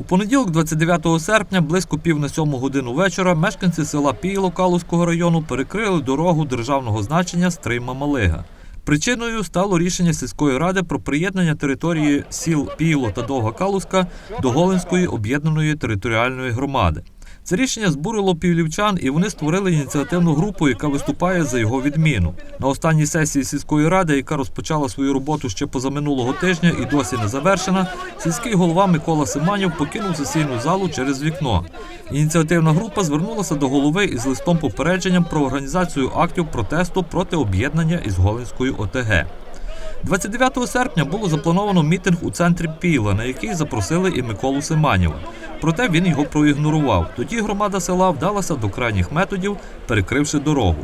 У понеділок, 29 серпня, близько пів на сьому годину вечора, мешканці села Пійло Калузького району перекрили дорогу державного значення Стрийма-Малига. Причиною стало рішення сільської ради про приєднання території сіл Пійло та Довга Калузька до Голинської об'єднаної територіальної громади. Це рішення збурило півлівчан, і вони створили ініціативну групу, яка виступає за його відміну. На останній сесії сільської ради, яка розпочала свою роботу ще позаминулого тижня і досі не завершена, сільський голова Микола Симанів покинув сесійну залу через вікно. Ініціативна група звернулася до голови із листом попередженням про організацію актів протесту проти об'єднання із Голинською ОТГ. 29 серпня було заплановано мітинг у центрі Піла, на який запросили і Миколу Симанєва. Проте він його проігнорував. Тоді громада села вдалася до крайніх методів, перекривши дорогу.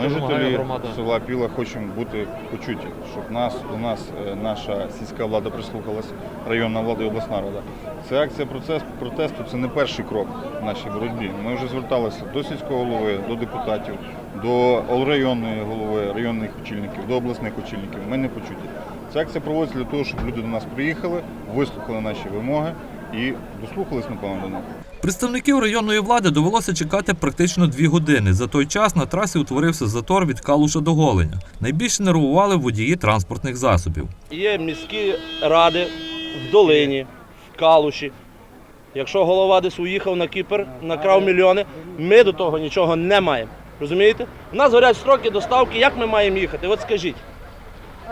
Ми жителі села Піла хочемо бути почуті, щоб нас до нас е, наша сільська влада прислухалась, районна влада і обласна рада. Це акція процес протесту. Це не перший крок в нашій боротьбі. Ми вже зверталися до сільського голови, до депутатів, до районної голови, районних очільників, до обласних очільників. Ми не почуті. Ця акція проводиться для того, щоб люди до нас приїхали, вислухали наші вимоги і дослухались, напевно, до них. Представників районної влади довелося чекати практично дві години. За той час на трасі утворився затор від Калуша до Голеня. Найбільше нервували водії транспортних засобів. Є міські ради в долині, в Калуші. Якщо голова десь уїхав на Кіпр, накрав мільйони, ми до того нічого не маємо. Розумієте? У нас горять строки доставки, як ми маємо їхати? От скажіть.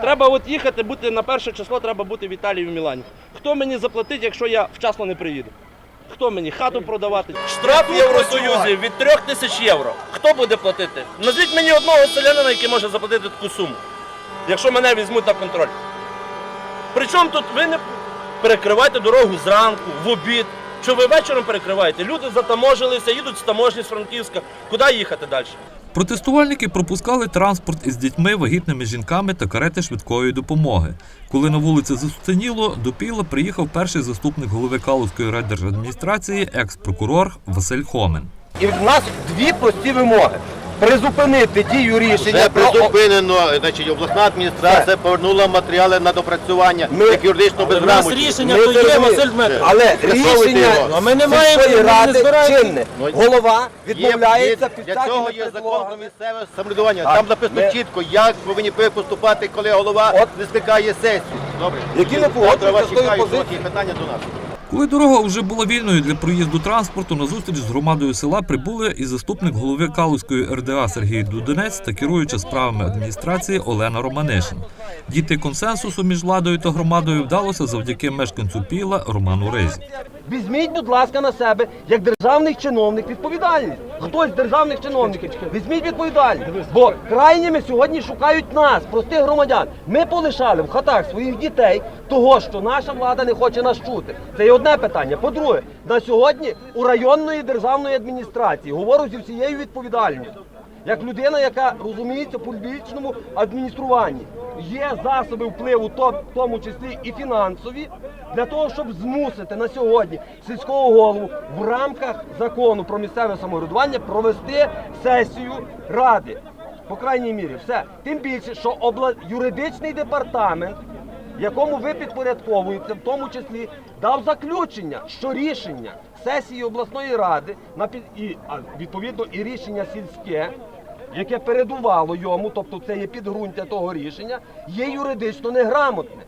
Треба от їхати, бути на перше число, треба бути в Італії в Мілані. Хто мені заплатить, якщо я вчасно не приїду? Хто мені хату продавати? Штраф в Євросоюзі від 3 тисяч євро. Хто буде платити? Назвіть мені одного селянина, який може заплатити таку суму, якщо мене візьмуть на контроль. Причому тут ви не перекриваєте дорогу зранку, в обід. Що ви вечором перекриваєте? Люди затаможилися, їдуть з таможні з Франківська. Куди їхати далі? Протестувальники пропускали транспорт із дітьми, вагітними жінками та карети швидкої допомоги. Коли на вулиці застеніло, до Піла приїхав перший заступник голови Калузької райдержадміністрації, екс-прокурор Василь Хомин. І в нас дві прості вимоги. Призупинити дію рішення Вже про призупинено, значить, обласна адміністрація повернула матеріали на допрацювання Ми- як юридично безграмотні. рішення Ми то є. Василь Дмитрович. але рішення його. А ми не маємо, сільської ми не ради збираємося. чинне. Ну, Голова Є- відмовляється є- під Для цього є закон про місцеве самоврядування. Так, Там написано ми- чітко, як повинні ви поступати, коли голова От. не стикає сесію. Добре. Які не Завтра погоджуються вас з тою чекають позицією. питання до нас. Коли дорога вже була вільною для проїзду транспорту, на зустріч з громадою села прибули і заступник голови Калузької РДА Сергій Дудинець та керуюча справами адміністрації Олена Романишин. Діти консенсусу між владою та громадою вдалося завдяки мешканцю Піла Роману Ризі. Візьміть, будь ласка, на себе, як державний чиновник, відповідальність. Хтось з державних чиновників. Візьміть відповідальність. Бо крайніми сьогодні шукають нас, простих громадян. Ми полишали в хатах своїх дітей того, що наша влада не хоче нас чути. Це є одне питання. По-друге, на сьогодні у районної державної адміністрації говорю зі всією відповідальністю. Як людина, яка розуміється в публічному адмініструванні, є засоби впливу, в тому числі і фінансові, для того, щоб змусити на сьогодні сільського голову в рамках закону про місцеве самоврядування провести сесію ради. По крайній мірі, все. Тим більше, що обла... юридичний департамент, якому ви підпорядковуєте, в тому числі дав заключення, що рішення сесії обласної ради на під... і відповідно і рішення сільське, яке передувало йому, тобто це є підґрунтя того рішення, є юридично неграмотне.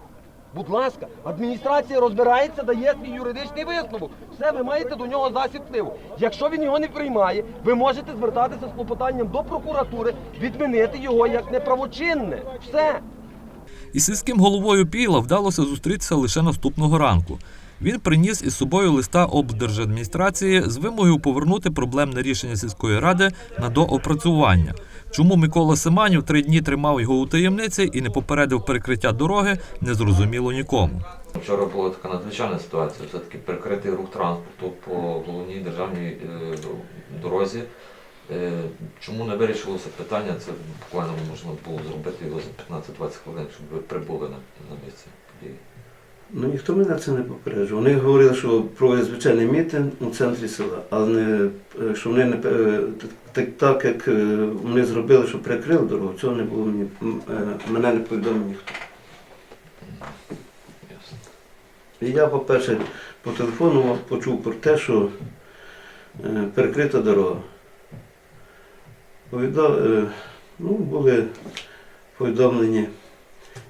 Будь ласка, адміністрація розбирається, дає свій юридичний висновок. Все, ви маєте до нього засіб впливу. Якщо він його не приймає, ви можете звертатися з клопотанням до прокуратури, відмінити його як неправочинне. Все. Із сільським головою Піла вдалося зустрітися лише наступного ранку. Він приніс із собою листа облдержадміністрації з вимогою повернути проблемне рішення сільської ради на доопрацювання. Чому Микола Семанів три дні тримав його у таємниці і не попередив перекриття дороги, не зрозуміло нікому. Вчора була така надзвичайна ситуація, все-таки перекритий рух транспорту по головній державній е, дорозі. Е, Чому не вирішилося питання, це буквально можна було зробити його за 15-20 хвилин, щоб ви прибули на місце події. Ну ніхто мене це не попереджував. Вони говорили, що проводять звичайний мітинг у центрі села, але не, що вони не е, так, так як е, вони зробили, що перекрили дорогу, цього не було мені е, мене не повідомив ніхто. І я, по-перше, по телефону почув про те, що перекрита дорога. Повідав, ну, були повідомлені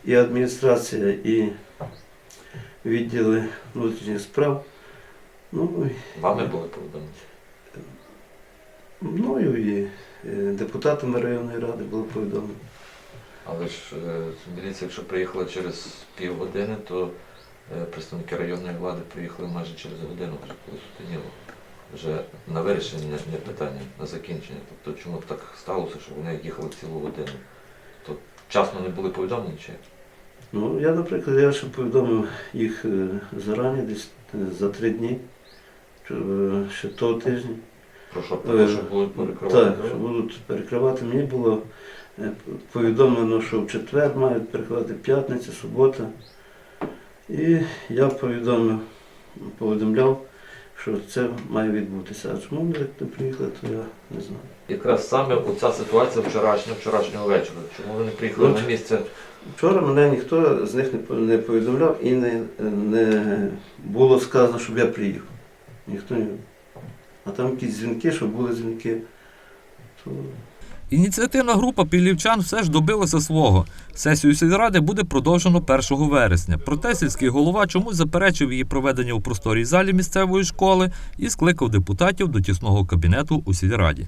і адміністрація, і відділи внутрішніх справ. Ну, і Вами були повідомлені? мною і е, депутатами районної ради було повідомлено. Але ж е, дивіться, якщо приїхали через півгодини, то е, представники районної влади приїхали майже через годину, вже коли сутеніло. Вже на вирішення не питання, на закінчення. Тобто чому так сталося, що вони їхали цілу годину? То вчасно не були повідомлені чи? Ну, я, наприклад, я ще повідомив їх е, зарані, десь е, за три дні, е, ще того тижня. Про що, про що будуть перекривати? Так, що будуть перекривати. Мені було повідомлено, що в четвер мають перекривати п'ятниця, субота. І я повідомив, повідомляв, що це має відбутися. А чому не приїхали, то я не знаю. Якраз саме оця ситуація вчорашня, вчорашнього вечора. Чому вони приїхали Ну, на місце? Вчора мене ніхто з них не не повідомляв і не, не було сказано, щоб я приїхав. Ніхто не. А там якісь дзвінки, що були дзвінки. То Ініціативна група пілівчан все ж добилася свого. Сесію сільради буде продовжено 1 вересня. Проте сільський голова чомусь заперечив її проведення у просторій залі місцевої школи і скликав депутатів до тісного кабінету у сільраді.